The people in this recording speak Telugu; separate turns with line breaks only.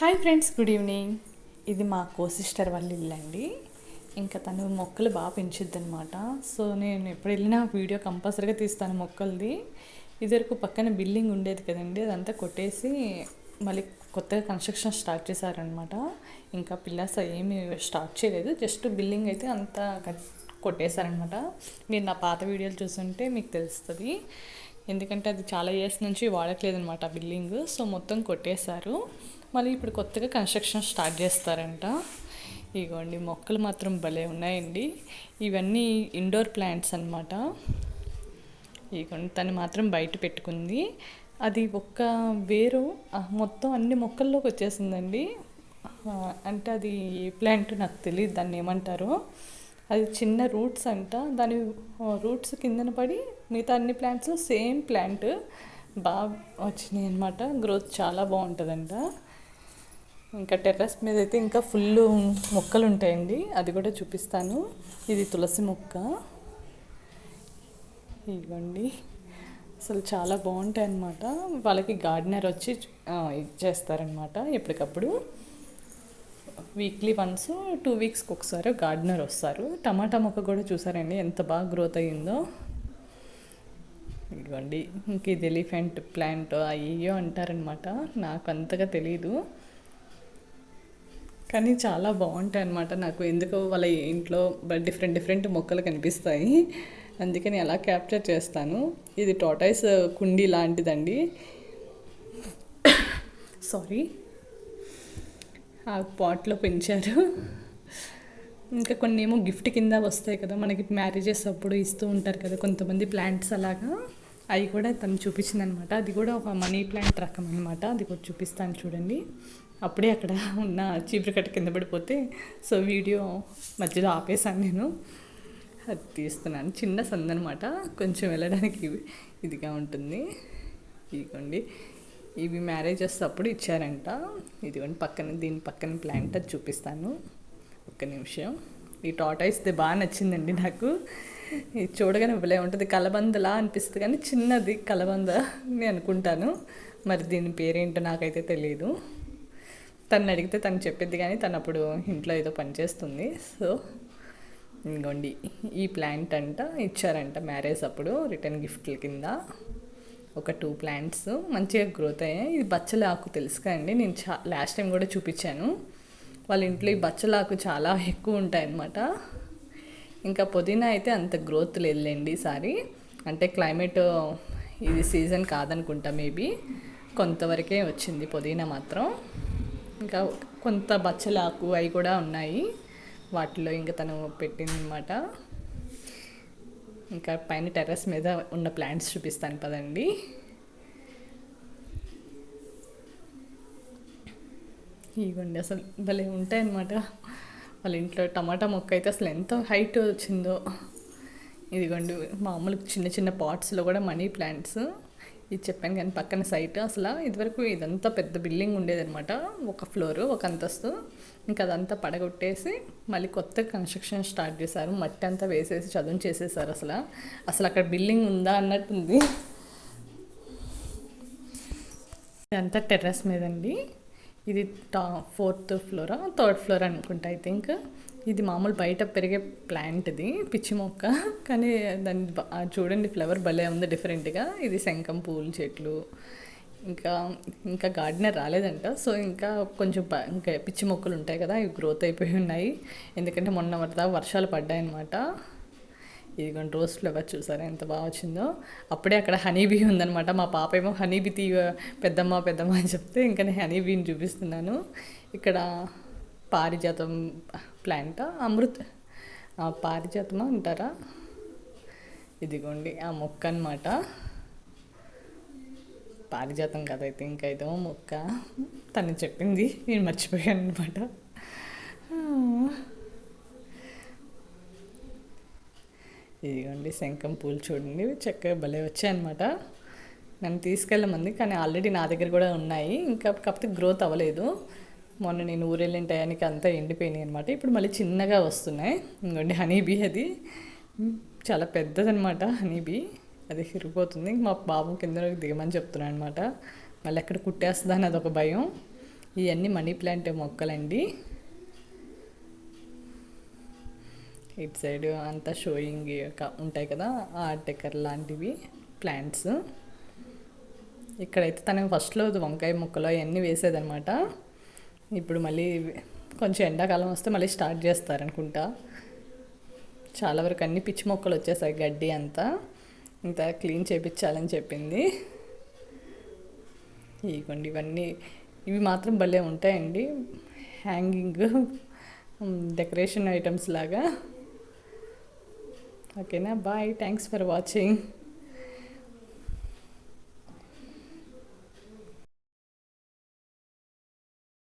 Hi friends good evening. ఇది మా కో సిస్టర్ వాళ్ళ ఇల్లు అండి. ఇంకా తను మొక్కలు బాగా పెంచుద్ది అనమాట సో నేను ఎప్పుడు వెళ్ళినా వీడియో కంపల్సరీగా తీస్తాను మొక్కలది. ఇదివరకు పక్కన బిల్డింగ్ ఉండేది కదండి అదంతా కొట్టేసి మళ్ళీ కొత్తగా కన్స్ట్రక్షన్ స్టార్ట్ చేశారనమాట ఇంకా పిల్లర్స్ ఏమీ స్టార్ట్ చేయలేదు జస్ట్ బిల్డింగ్ అయితే అంతా కట్- కొట్టేశారనమాట మీరు నా పాత వీడియోలు చూసుంటే మీకు తెలుస్తుంది. ఎందుకంటే అది చాలా ఇయర్స్ నుంచి వాడట్లేదనమాట బిల్డింగ్. సో మొత్తం కొట్టేశారు. మళ్ళీ ఇప్పుడు కొత్తగా కన్స్ట్రక్షన్ స్టార్ట్ చేస్తారంట. ఇగోండి మొక్కలు మాత్రం భలే ఉన్నాయండి. ఇవన్నీ ఇండోర్ ప్లాంట్స్ అనమాట ఇగోండి తను మాత్రం బయట పెట్టుకుంది. అది ఒక్క వేరు మొత్తం అన్ని మొక్కల్లోకి వచ్చేసిందండి. అంటే అది ఏ ప్లాంట్ నాకు తెలియదు దాన్ని ఏమంటారో. అది చిన్న రూట్స్ అంట. దాని రూట్స్ కిందన పడి మిగతా అన్ని ప్లాంట్స్ సేమ్ ప్లాంట్ బాగా వచ్చినాయి అనమాట గ్రోత్ చాలా బాగుంటుందంట. ఇంకా టెర్రస్ మీద అయితే ఇంకా ఫుల్ మొక్కలు ఉంటాయండి అది కూడా చూపిస్తాను. ఇది తులసి మొక్క. ఇవ్వండి. అసలు చాలా బాగుంటాయి అన్నమాట వాళ్ళకి గార్డెనర్ వచ్చి ఇది చేస్తారనమాట ఎప్పటికప్పుడు. వీక్లీ వన్స్ టూ వీక్స్కి ఒకసారి గార్డెనర్ వస్తారు. టమాటా మొక్క కూడా చూసారండి ఎంత బాగా గ్రోత్ అయ్యిందో. ఇదిగోండి ఇంక ఇది ఎలిఫెంట్ ప్లాంట్ అయ్యో అంటారనమాట నాకు అంతగా తెలియదు కానీ చాలా బాగుంటాయి అన్నమాట నాకు. ఎందుకో వాళ్ళ ఇంట్లో డిఫరెంట్ డిఫరెంట్ మొక్కలు కనిపిస్తాయి. అందుకని అలా క్యాప్చర్ చేస్తాను. ఇది టోటైస్ కుండీ లాంటిదండి. సారీ ఆ పాట్లో పెంచారు. ఇంకా కొన్ని ఏమో గిఫ్ట్ కింద వస్తాయి కదా. మనకి మ్యారేజెస్ అప్పుడు ఇస్తూ ఉంటారు కదా కొంతమంది ప్లాంట్స్ అలాగా. అవి కూడా తను చూపించింది అనమాట అది కూడా ఒక మనీ ప్లాంట్ రకం అనమాట అది కూడా చూపిస్తాను చూడండి. అప్పుడే అక్కడ ఉన్న చీపురు కట్ట కింద పడిపోతే సో వీడియో మధ్యలో ఆపేసాను నేను. అది తీస్తున్నాను. చిన్న సందనమాట. కొంచెం వెళ్ళడానికి ఇదిగా ఉంటుంది. ఇదిగోండి. ఇవి మ్యారేజెస్ అప్పుడు ఇచ్చారంట. ఇదిగోండి పక్కన దీని పక్కన ప్లాంట్ అది చూపిస్తాను. ఒక్క నిమిషం. ఈ టాటాయిస్ది బాగా నచ్చిందండి నాకు. ఇది చూడగానే భలే ఉంటుంది. కలబందలా అనిపిస్తుంది కానీ చిన్నది కలబంద అని అనుకుంటాను. మరి దీని పేరేంటో నాకైతే తెలియదు తను అడిగితే తను చెప్పేది కానీ తను అప్పుడు ఇంట్లో ఏదో పని చేస్తుంది. సో ఇంకోండి ఈ ప్లాంట్ అంట ఇచ్చారంట మ్యారేజ్ అప్పుడు రిటర్న్ గిఫ్ట్ల కింద. ఒక టూ ప్లాంట్స్. మంచిగా గ్రోత్ అయ్యాయి. ఇది బచ్చలాకు తెలుసు కదండి. నేను చా లాస్ట్ టైం కూడా చూపించాను. వాళ్ళ ఇంట్లో ఈ బచ్చలాకు చాలా ఎక్కువ ఉంటాయన్నమాట. ఇంకా పుదీనా అయితే అంత గ్రోత్ లేదులేండి ఈసారి అంటే క్లైమేట్ ఇది సీజన్ కాదనుకుంటా మేబీ కొంతవరకే వచ్చింది పుదీనా మాత్రం. ఇంకా కొంత బచ్చలాకు అవి కూడా ఉన్నాయి. వాటిలో ఇంకా తను పెట్టింది అనమాట ఇంకా పైన టెర్రస్ మీద ఉన్న ప్లాంట్స్ చూపిస్తాను పదండి. ఇవ్వండి అసలు భలే ఉంటాయన్నమాట. వాళ్ళ ఇంట్లో టమాటా మొక్క అయితే అసలు ఎంత హైట్ వచ్చిందో. ఇదిగోండి మామూలు చిన్న చిన్న పాట్స్లో కూడా మనీ ప్లాంట్స్ ఇది చెప్పాను కానీ పక్కన సైట్ అసలు ఇదివరకు ఇదంతా పెద్ద బిల్డింగ్ ఉండేదన్నమాట. ఒక ఫ్లోర్ ఒక అంతస్తు. ఇంకా అదంతా పడగొట్టేసి మళ్ళీ కొత్త కన్స్ట్రక్షన్ స్టార్ట్ చేశారు. మట్టి అంతా వేసేసి చదువు చేసేసారు అసలు. అసలు అక్కడ బిల్డింగ్ ఉందా అన్నట్టుంది. ఇదంతా టెర్రస్ మీదండి. ఇది టా ఫోర్త్ ఫ్లోరా థర్డ్ ఫ్లోర్ అనుకుంటా ఐ థింక్ ఇది మామూలు బయట పెరిగే ప్లాంట్ ఇది పిచ్చి మొక్క. కానీ దాని చూడండి ఫ్లవర్ భలే ఉంది డిఫరెంట్గా. ఇది శంఖం పూల చెట్లు. ఇంకా ఇంకా గార్డెనర్ రాలేదంట. సో ఇంకా కొంచెం ఇంకా పిచ్చి మొక్కలు ఉంటాయి కదా ఇవి గ్రోత్ అయిపోయి ఉన్నాయి. ఎందుకంటే మొన్న వరద వర్షాలు పడ్డాయన్నమాట. ఇదిగోండి రోజ్ ఫ్లవర్ చూసారా? ఎంత బాగా వచ్చిందో. అప్పుడే అక్కడ హనీబీ ఉందనమాట మా పాప ఏమో హనీబీ తీ పెద్దమ్మ పెద్దమ్మ అని చెప్తే ఇంకా నేను హనీబీని చూపిస్తున్నాను. ఇక్కడ పారిజాతం ప్లాంట్? అమృత్ ఆ, పారిజాతమా అంటారా? ఇదిగోండి ఆ మొక్క అనమాట పారిజాతం కదా అయితే ఇంకా ఇదో మొక్క. తను చెప్పింది నేను మర్చిపోయాను అనమాట ఇదిగోండి శంఖం పూలు చూడండి. చక్కగా భలే వచ్చాయన్నమాట. నన్ను తీసుకెళ్ళమంది కానీ ఆల్రెడీ నా దగ్గర కూడా ఉన్నాయి. ఇంకా కాకపోతే గ్రోత్ అవ్వలేదు. మొన్న నేను ఊరెళ్ళిన టయానికి అంతా ఎండిపోయినాయి అనమాట ఇప్పుడు మళ్ళీ చిన్నగా వస్తున్నాయి. ఇంకోండి హనీబీ అది. చాలా పెద్దదనమాట హనీబీ అది విరిగిపోతుంది మా బాబు కింద దిగమని చెప్తున్నాను అనమాట మళ్ళీ ఎక్కడ కుట్టేస్తుందని అదొక భయం. ఇవన్నీ మనీ ప్లాంట్ మొక్కలండి. ఇటు సైడ్ అంతా షోయింగ్ ఉంటాయి కదా ఆర్ట్ డెకర్ లాంటివి ప్లాంట్స్. ఇక్కడైతే తను ఫస్ట్లో వంకాయ ముక్కలు అవన్నీ వేసేదనమాట ఇప్పుడు మళ్ళీ కొంచెం ఎండాకాలం వస్తే మళ్ళీ స్టార్ట్ చేస్తారనుకుంటా. చాలా వరకు అన్ని పిచ్చి మొక్కలు వచ్చేసాయి గడ్డి అంతా. ఇంత క్లీన్ చేయించాలని చెప్పింది. ఇవ్వండి ఇవన్నీ ఇవి మాత్రం భలే ఉంటాయండి. హ్యాంగింగ్ డెకరేషన్ ఐటమ్స్ లాగా. ಓಕೆನಾ ಬಾಯ್ ಥ್ಯಾಂಕ್ಸ್ ಫಾರ್ ವಾಚಿಂಗ್